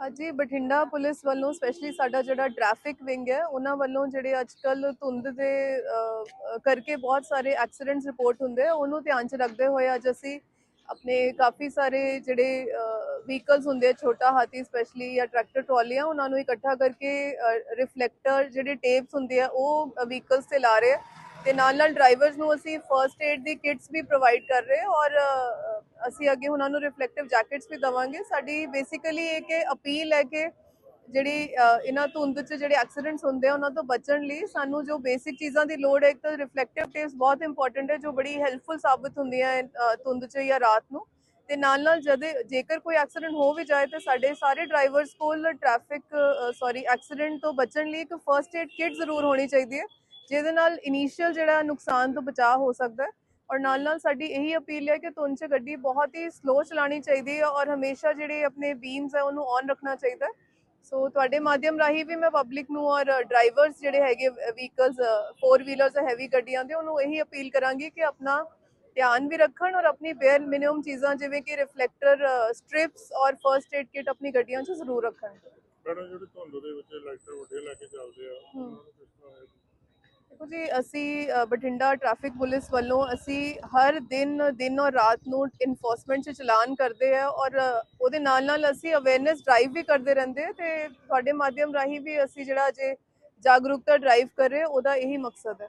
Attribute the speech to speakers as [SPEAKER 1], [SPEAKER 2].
[SPEAKER 1] ਹਾਂਜੀ ਬਠਿੰਡਾ ਪੁਲਿਸ ਵੱਲੋਂ ਸਪੈਸ਼ਲੀ ਸਾਡਾ ਜਿਹੜਾ ਟ੍ਰੈਫਿਕ ਵਿੰਗ ਹੈ, ਉਹਨਾਂ ਵੱਲੋਂ ਜਿਹੜੇ ਅੱਜਕੱਲ ਧੁੰਦ ਦੇ ਕਰਕੇ ਬਹੁਤ ਸਾਰੇ ਐਕਸੀਡੈਂਟਸ ਰਿਪੋਰਟ ਹੁੰਦੇ ਆ, ਉਹਨੂੰ ਧਿਆਨ 'ਚ ਰੱਖਦੇ ਹੋਏ ਅੱਜ ਅਸੀਂ ਆਪਣੇ ਕਾਫੀ ਸਾਰੇ ਜਿਹੜੇ ਵਹੀਕਲਸ ਹੁੰਦੇ ਆ, ਛੋਟਾ ਹਾਥੀ ਸਪੈਸ਼ਲੀ ਜਾਂ ਟਰੈਕਟਰ ਟਰਾਲੀਆਂ ਉਹਨਾਂ ਨੂੰ ਇਕੱਠਾ ਕਰਕੇ ਰਿਫਲੈਕਟਰ ਜਿਹੜੇ ਟੇਪਸ ਹੁੰਦੇ ਆ, ਉਹ ਵਹੀਕਲਸ ਤੇ ਲਾ ਰਹੇ ਆ। ਤੇ ਨਾਲ ਨਾਲ ਡਰਾਈਵਰਸ ਨੂੰ ਅਸੀਂ ਫਰਸਟ ਏਡ ਦੀ ਕਿਟਸ ਵੀ ਪ੍ਰੋਵਾਈਡ ਕਰ ਰਹੇ ਔਰ ਅਸੀਂ ਅੱਗੇ ਉਹਨਾਂ ਨੂੰ ਰਿਫਲੈਕਟਿਵ ਜੈਕਟਸ ਵੀ ਦਵਾਂਗੇ। ਸਾਡੀ ਬੇਸਿਕਲੀ ਇਹ ਕਿ ਅਪੀਲ ਹੈ ਕਿ ਜਿਹੜੀ ਇਹਨਾਂ ਧੁੰਦ 'ਚ ਜਿਹੜੇ ਐਕਸੀਡੈਂਟਸ ਹੁੰਦੇ ਆ, ਉਹਨਾਂ ਤੋਂ ਬਚਣ ਲਈ ਸਾਨੂੰ ਜੋ ਬੇਸਿਕ ਚੀਜ਼ਾਂ ਦੀ ਲੋੜ ਹੈ, ਇੱਕ ਤਾਂ ਰਿਫਲੈਕਟਿਵ ਟੇਪਸ ਬਹੁਤ ਇੰਪੋਰਟੈਂਟ ਹੈ, ਜੋ ਬੜੀ ਹੈਲਪਫੁਲ ਸਾਬਤ ਹੁੰਦੀਆਂ ਧੁੰਦ 'ਚ ਜਾਂ ਰਾਤ ਨੂੰ। ਤੇ ਨਾਲ ਨਾਲ ਜਦ ਜੇਕਰ ਕੋਈ ਐਕਸੀਡੈਂਟ ਹੋ ਵੀ ਜਾਏ, ਤਾਂ ਸਾਡੇ ਸਾਰੇ ਡਰਾਈਵਰਸ ਕੋਲ ਟ੍ਰੈਫਿਕ ਸੌਰੀ ਐਕਸੀਡੈਂਟ ਤੋਂ ਬਚਣ ਲਈ ਇੱਕ ਫਰਸਟ ਏਡ ਕਿਟ ਜ਼ਰੂਰ ਹੋਣੀ ਚਾਹੀਦੀ ਹੈ, ਜਿਹਦੇ ਨਾਲ ਇਨੀਸ਼ੀਅਲ ਜਿਹੜਾ ਨੁਕਸਾਨ ਤੋਂ ਬਚਾਅ ਹੋ ਸਕਦਾ ਹੈ। ਔਰ ਨਾਲ ਨਾਲ ਸਾਡੀ ਇਹੀ ਅਪੀਲ ਹੈ ਕਿ ਧੁੰਦ 'ਚ ਗੱਡੀ ਬਹੁਤ ਹੀ ਸਲੋ ਚਲਾਉਣੀ ਚਾਹੀਦੀ ਹੈ ਔਰ ਹਮੇਸ਼ਾ ਜਿਹੜੇ ਆਪਣੇ ਬੀਮਸ ਹੈ ਉਹਨੂੰ ਔਨ ਰੱਖਣਾ ਚਾਹੀਦਾ ਸੋ ਤੁਹਾਡੇ ਮਾਧਿਅਮ ਰਾਹੀਂ ਵੀ ਮੈਂ ਪਬਲਿਕ ਨੂੰ ਔਰ ਡਰਾਈਵਰਸ ਜਿਹੜੇ ਹੈਗੇ ਵਹੀਕਲਸ ਫੋਰ ਵੀਲਰਸ ਹੈਵੀ ਗੱਡੀਆਂ ਦੇ ਉਹਨੂੰ ਇਹੀ ਅਪੀਲ ਕਰਾਂਗੀ ਕਿ ਆਪਣਾ ਧਿਆਨ ਵੀ ਰੱਖਣ ਔਰ ਆਪਣੀ ਬੇਅਰ ਮਿਨੀਮਮ ਚੀਜ਼ਾਂ ਜਿਵੇਂ ਕਿ ਰਿਫਲੈਕਟਰ ਸਟ੍ਰਿਪਸ ਔਰ ਫਰਸਟ ਏਡ ਕਿਟ ਆਪਣੀ ਗੱਡੀਆਂ 'ਚ ਜ਼ਰੂਰ ਰੱਖਣ।
[SPEAKER 2] ਮੈਡਮ ਜਿਹੜੇ ਧੁੰਦ ਦੇ ਵਿੱਚ ਲਾਈਟਰ ਵੱਡੇ ਲੈ ਕੇ ਚੱਲਦੇ ਆ ਉਹਨਾਂ ਨੂੰ ਕਿਸ ਤਰ੍ਹਾਂ ਇਹ-
[SPEAKER 1] ਦੇਖੋ ਜੀ ਅਸੀਂ ਬਠਿੰਡਾ ਟ੍ਰੈਫਿਕ ਪੁਲਿਸ ਵੱਲੋਂ ਅਸੀਂ ਹਰ ਦਿਨ ਦਿਨ ਔਰ ਰਾਤ ਨੂੰ ਇਨਫੋਰਸਮੈਂਟ 'ਚ ਚਲਾਨ ਕਰਦੇ ਆ ਔਰ ਅ, ਉਹਦੇ ਨਾਲ ਨਾਲ ਅਸੀਂ ਅਵੇਅਰਨੈਸ ਡਰਾਈਵ ਵੀ ਕਰਦੇ ਰਹਿੰਦੇ ਤੇ ਤੁਹਾਡੇ ਮਾਧਿਅਮ ਰਾਹੀਂ ਵੀ ਅਸੀਂ ਜਿਹੜਾ ਜੇ ਜਾਗਰੂਕਤਾ ਡਰਾਈਵ ਕਰ ਰਹੇ ਉਹਦਾ ਇਹੀ ਮਕਸਦ ਹੈ।